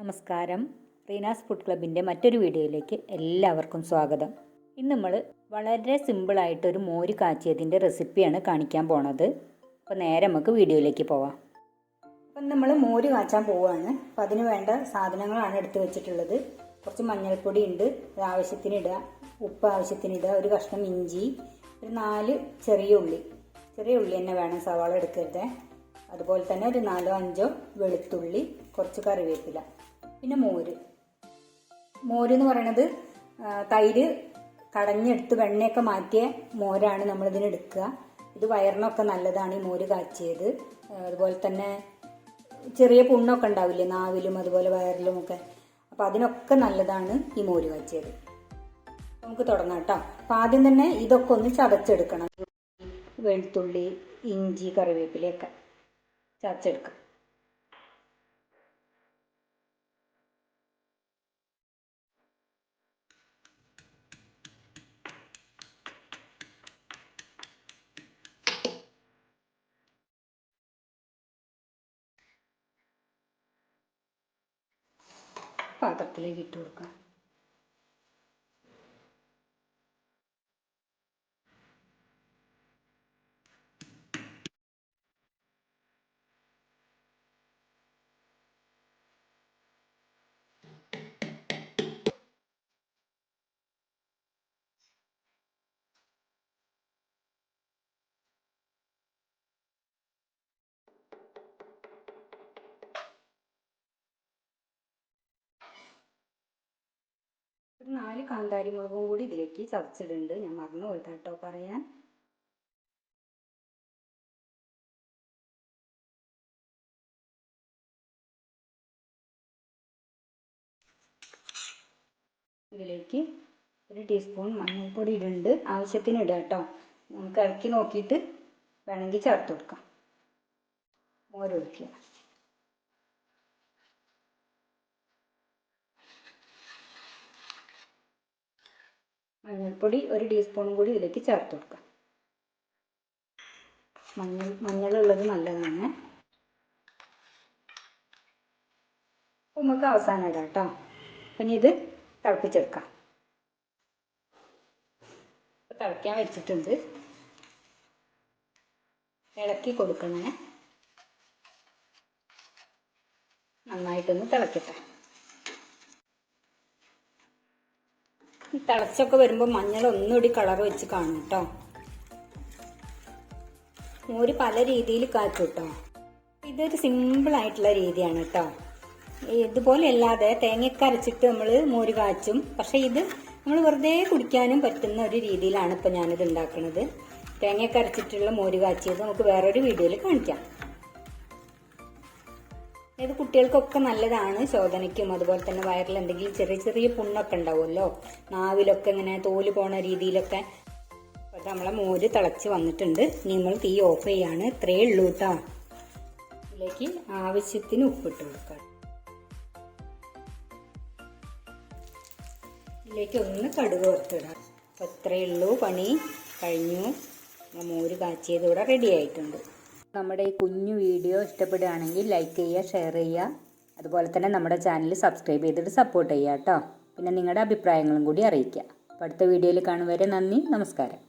നമസ്കാരം. റീനാസ് ഫുഡ് ക്ലബിന്റെ മറ്റൊരു വീഡിയോയിലേക്ക് എല്ലാവർക്കും സ്വാഗതം. ഇന്ന് നമ്മൾ വളരെ സിമ്പിളായിട്ടൊരു മോര് കാച്ചിയതിന്റെ റെസിപ്പിയാണ് കാണിക്കാൻ പോണത്. അപ്പോൾ നേരെ നമുക്ക് വീഡിയോയിലേക്ക് പോവാം. അപ്പം നമ്മൾ മോര് കാച്ചാൻ പോവുകയാണ് അപ്പോൾ അതിന് വേണ്ട സാധനങ്ങളാണ് എടുത്ത് വെച്ചിട്ടുള്ളത്. കുറച്ച് മഞ്ഞൾപ്പൊടി ഉണ്ട് അത് ആവശ്യത്തിന് ഇടുക ഉപ്പ് ആവശ്യത്തിന് ഇടുക ഒരു കഷ്ണം ഇഞ്ചി ഒരു നാല് ചെറിയ ഉള്ളി. ചെറിയ ഉള്ളി തന്നെ വേണം സവാള എടുക്കരുത്. അതുപോലെ തന്നെ ഒരു നാലോ അഞ്ചോ വെളുത്തുള്ളി കുറച്ച് കറിവേപ്പില. പിന്നെ മോര്. മോര് എന്ന് പറയണത് തൈര് കടഞ്ഞെടുത്ത് വെണ്ണയൊക്കെ മാറ്റിയ മോരാണ് നമ്മളിതിന് എടുക്കുക. ഇത് വയറിനൊക്കെ നല്ലതാണ് ഈ മോര് കാച്ചിയത്. അതുപോലെ തന്നെ ചെറിയ പുണ്ണൊക്കെ ഉണ്ടാവില്ലേ നാവിലും അതുപോലെ വയറിലും ഒക്കെ. അപ്പോൾ അതിനൊക്കെ നല്ലതാണ് ഈ മോര് കാച്ചിയത്. നമുക്ക് തുടങ്ങാം കേട്ടോ. അപ്പം ആദ്യം തന്നെ ഇതൊക്കെ ഒന്ന് ചതച്ചെടുക്കണം. വെളുത്തുള്ളി ഇഞ്ചി കറിവേപ്പിലയൊക്കെ ചതച്ചെടുക്കാം. പാത്രത്തിലേക്ക് ഇട്ട് കൊടുക്കാം നാല് കാന്താരി മുളകും കൂടി ഇതിലേക്ക് ചതച്ചിടുന്നുണ്ട്. ഞാൻ മറന്നു പോയിട്ടാ കേട്ടോ പറയാൻ. ഇതിലേക്ക് ഒരു ടീസ്പൂൺ മഞ്ഞൾപ്പൊടി ഇടുന്നുണ്ട് ആവശ്യത്തിന് ഇടുക കേട്ടോ. നമുക്ക് ഇറക്കി നോക്കിയിട്ട് വേണമെങ്കിൽ ചേർത്ത് കൊടുക്കാം. മോരൊഴിക്കുക മഞ്ഞൾപ്പൊടി ഒരു ടീസ്പൂണും കൂടി ഇതിലേക്ക് ചേർത്ത് കൊടുക്കാം. മഞ്ഞൾ മഞ്ഞളുള്ളത് നല്ലതാണ്. അപ്പോൾ നമുക്ക് അവസാനം ഇടാം കേട്ടോ പിന്നെ ഇത് തിളപ്പിച്ചെടുക്കാം. ഇപ്പൊ തിളയ്ക്കാൻ വെച്ചിട്ടുണ്ട്. ഇളക്കി കൊടുക്കണേ. നന്നായിട്ടൊന്ന് തിളക്കട്ടെ ഈ തിളച്ചൊക്കെ വരുമ്പോൾ മഞ്ഞൾ ഒന്നുകൂടി കളർ വെച്ച് കാണും കേട്ടോ മോര് പല രീതിയിൽ കാച്ചും കേട്ടോ ഇതൊരു ആയിട്ടുള്ള രീതിയാണ് കേട്ടോ ഇതുപോലെ അല്ലാതെ തേങ്ങയൊക്കെ അരച്ചിട്ട് നമ്മൾ മോര് കാച്ചും. പക്ഷെ ഇത് നമ്മൾ വെറുതെ കുടിക്കാനും പറ്റുന്ന ഒരു രീതിയിലാണ് ഇപ്പം ഞാനിത് ഉണ്ടാക്കുന്നത് തേങ്ങയൊക്കെ അരച്ചിട്ടുള്ള മോര് കാച്ചിയത് നമുക്ക് വേറൊരു വീഡിയോയിൽ കാണിക്കാം. ഇത് കുട്ടികൾക്കൊക്കെ നല്ലതാണ് ശോധനയ്ക്കും അതുപോലെ തന്നെ വയറിൽ എന്തെങ്കിലും ചെറിയ ചെറിയ പുണ്ണൊക്കെ ഉണ്ടാവുമല്ലോ. നാവിലൊക്കെ ഇങ്ങനെ തോൽ പോണ രീതിയിലൊക്കെ അപ്പോൾ നമ്മളെ മോര് തിളച്ച് വന്നിട്ടുണ്ട്. ഇനി നമ്മൾ തീ ഓഫ് ചെയ്യാണ്. ഇത്രയേ ഉള്ളൂ കേട്ടോ ഇതിലേക്ക് ആവശ്യത്തിന് ഉപ്പിട്ട് കൊടുക്കാം. ഇതിലേക്ക് ഒന്ന് കടുക് വറുത്തിടാം. അപ്പോൾ ഇത്രയേ ഉള്ളൂ. പണി കഴിഞ്ഞു. മോര് കാച്ചിയത് ഇവിടെ റെഡി ആയിട്ടുണ്ട്. നമ്മുടെ ഈ കുഞ്ഞു വീഡിയോ ഇഷ്ടപ്പെടുകയാണെങ്കിൽ ലൈക്ക് ചെയ്യുക ഷെയർ ചെയ്യുക. അതുപോലെ തന്നെ നമ്മുടെ ചാനൽ സബ്സ്ക്രൈബ് ചെയ്തിട്ട് സപ്പോർട്ട് ചെയ്യുക കേട്ടോ പിന്നെ നിങ്ങളുടെ അഭിപ്രായങ്ങളും കൂടി അറിയിക്കുക. അപ്പോൾ അടുത്ത വീഡിയോയിൽ കാണും നന്ദി നമസ്കാരം.